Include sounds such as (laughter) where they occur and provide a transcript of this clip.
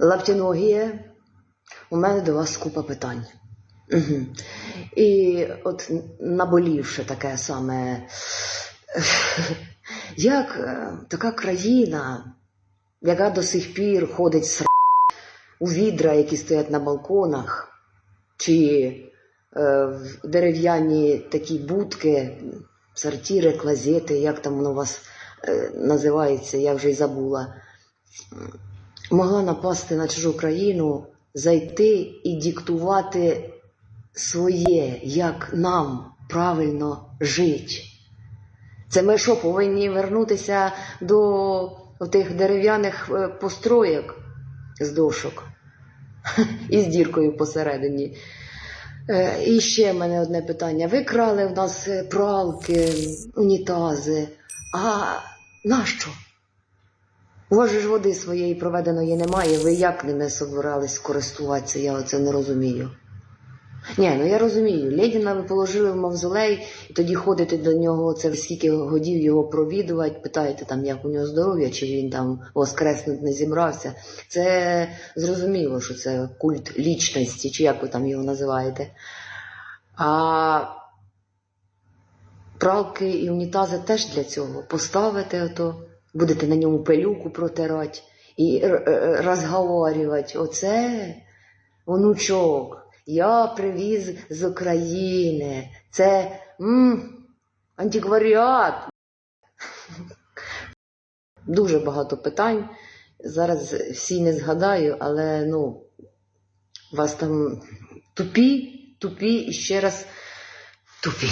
Лаптіногія, у мене до вас купа питань. Угу. І от наболівши таке саме, (laughs) як е, така країна, яка до сих пір ходить с у відра, які стоять на балконах, чи е, в дерев'яні такі будки, сортири, клазети, як там воно у вас е, називається, я вже й забула могла напасти на чужу країну, зайти і диктувати своє, як нам правильно жити. Це ми що, повинні вернутися до тих дерев'яних е, построєк з дошок (laughs) із діркою посередині. Е, І ще в мене одне питання. Ви крали в нас е, пралки, унітази. А нащо? У вас же ж води своєї проведеної немає, ви як ними собирались користуватися, я оце не розумію. Ні, ну я розумію, Леніна ви положили в мавзолей, і тоді ходите до нього, це скільки годів його провідувати, питаєте там, як у нього здоров'я, чи він там воскреснуть не зібрався. Це зрозуміло, що це культ лічності, чи як ви там його називаєте. А пралки і унітази теж для цього. Поставите ото, будете на ньому пилюку протирати і р- р- розговорювати. Оце, онучок, я привіз з України. Це м, антикваріат. Дуже багато питань. Зараз всі не згадаю, але ну, вас там тупі, тупі і ще раз тупі.